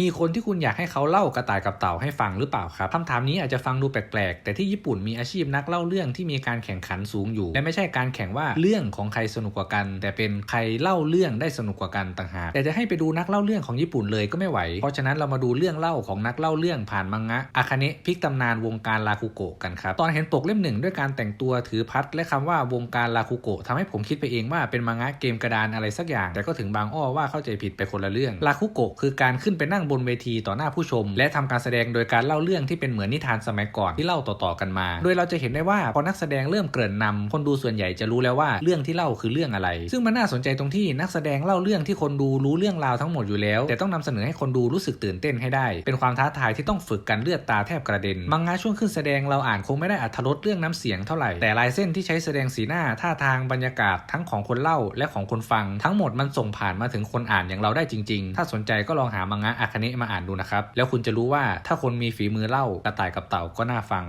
มีคนที่คุณอยากให้เขาเล่ากระต่ายกับเต่าให้ฟังหรือเปล่าครับคำถามนี้อาจจะฟังดูแปลกๆ แต่ที่ญี่ปุ่นมีอาชีพนักเล่าเรื่องที่มีการแข่งขันสูงอยู่ และไม่ใช่การแข่งว่าเรื่องของใครสนุกกว่ากัน แต่เป็นใครเล่าเรื่องได้สนุกกว่ากันต่างหากแต่จะให้ไปดูนักเล่าเรื่องของญี่ปุ่นเลยก็ไม่ไหว เพราะฉะนั้นเรามาดูเรื่องเล่าของนักเล่าเรื่องผ่านมังงะอาคาเนะพลิกตำนานวงการลาคุโกะกันครับตอนเห็นปกเล่มหนึ่งด้วยการแต่งตัวถือพัดและคำว่าวงการลาคุโกะทำให้ผมคิดไปเองว่าเป็นมังงะเกมกระดานอะไรสักอย่าง แต่ก็ถึงบางอ้อว่าเข้าใจผิดไปคนละเรื่องลาคุโกะคือการขึ้นไปนั่งบนเวทีต่อหน้าผู้ชม และทำการแสดงโดยการเล่าเรื่องที่เป็นเหมือนนิทานสมัยก่อนที่เล่าต่อๆกันมา โดยเราจะเห็นได้ว่าพอนักแสดงเริ่มเกริ่นนำคนดูส่วนใหญ่จะรู้แล้วว่าเรื่องที่เล่าคือเรื่องอะไร ซึ่งมันน่าสนใจตรงที่นักแสดงเล่าเรื่องที่คนดูรู้เรื่องราวทั้งหมดอยู่แล้ว แต่ต้องนำเสนอให้คนดูรู้สึกตื่นเต้นให้ได้ เป็นความท้าทายที่ต้องฝึกกันเลือดตาแทบกระเด็นมังงะช่วงขึ้นแสดงเราอ่านคงไม่ได้อัธรสเรื่องน้ำเสียงเท่าไหร่แต่ลายเส้นที่ใช้แสดงสีหน้าท่าทางบรรยากาศทั้งของคนเล่าและของคนฟัง ทั้งหมดมันส่งผ่านมาถึงคนอ่านอย่างเราได้จริง ๆ ถ้าสนใจก็ลองหามังงะอาคาเนะมาอ่านดูนะครับ แล้วคุณจะรู้ว่าถ้าคนมีฝีมือเล่ากระต่ายกับเต่าก็น่าฟัง